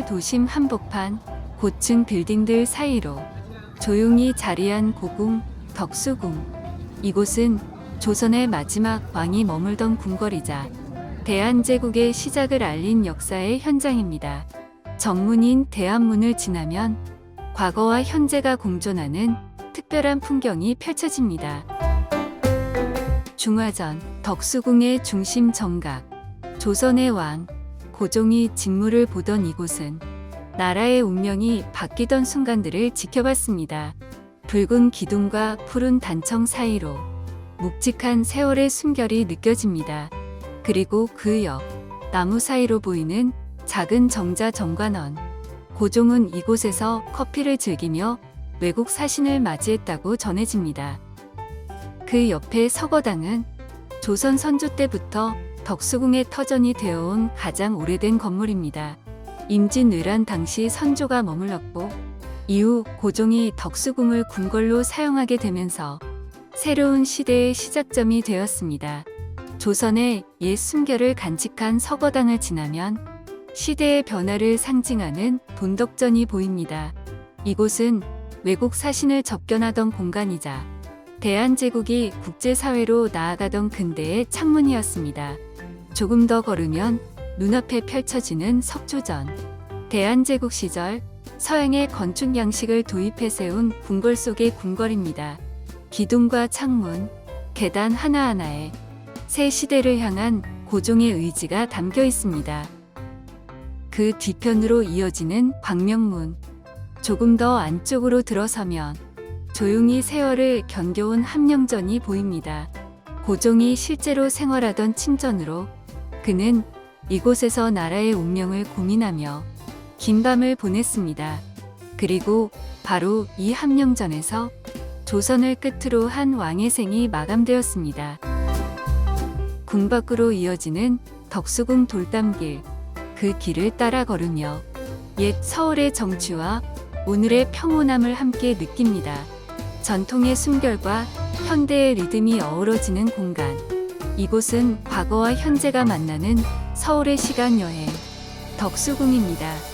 서울 도심 한복판 고층 빌딩들 사이로 조용히 자리한 고궁 덕수궁. 이곳은 조선의 마지막 왕이 머물던 궁궐이자 대한제국의 시작을 알린 역사의 현장입니다. 정문인 대한문을 지나면 과거와 현재가 공존하는 특별한 풍경이 펼쳐집니다. 중화전 덕수궁의 중심 정각 조선의 왕 고종이 직무를 보던 이곳은 나라의 운명이 바뀌던 순간들을 지켜봤습니다. 붉은 기둥과 푸른 단청 사이로 묵직한 세월의 숨결이 느껴집니다. 그리고 그 옆 나무 사이로 보이는 작은 정자 정관원. 고종은 이곳에서 커피를 즐기며 외국 사신을 맞이했다고 전해집니다. 그 옆에 서거당은 조선 선조 때부터 덕수궁의 터전이 되어온 가장 오래된 건물입니다. 임진왜란 당시 선조가 머물렀고 이후 고종이 덕수궁을 궁궐로 사용하게 되면서 새로운 시대의 시작점이 되었습니다. 조선의 옛 순결을 간직한 서거당을 지나면 시대의 변화를 상징하는 돈덕전이 보입니다. 이곳은 외국 사신을 접견하던 공간이자 대한제국이 국제사회로 나아가던 근대의 창문이었습니다. 조금 더 걸으면 눈앞에 펼쳐지는 석조전. 대한제국 시절 서양의 건축 양식을 도입해 세운 궁궐 속의 궁궐입니다. 기둥과 창문, 계단 하나하나에 새 시대를 향한 고종의 의지가 담겨 있습니다. 그 뒤편으로 이어지는 광명문. 조금 더 안쪽으로 들어서면 조용히 세월을 견뎌온 함령전이 보입니다. 고종이 실제로 생활하던 침전으로 그는 이곳에서 나라의 운명을 고민하며 긴 밤을 보냈습니다. 그리고 바로 이 함령전에서 조선을 끝으로 한 왕의 생이 마감되었습니다. 궁 밖으로 이어지는 덕수궁 돌담길, 그 길을 따라 걸으며 옛 서울의 정취와 오늘의 평온함을 함께 느낍니다. 전통의 숨결과 현대의 리듬이 어우러지는 공간. 이곳은 과거와 현재가 만나는 서울의 시간 여행, 덕수궁입니다.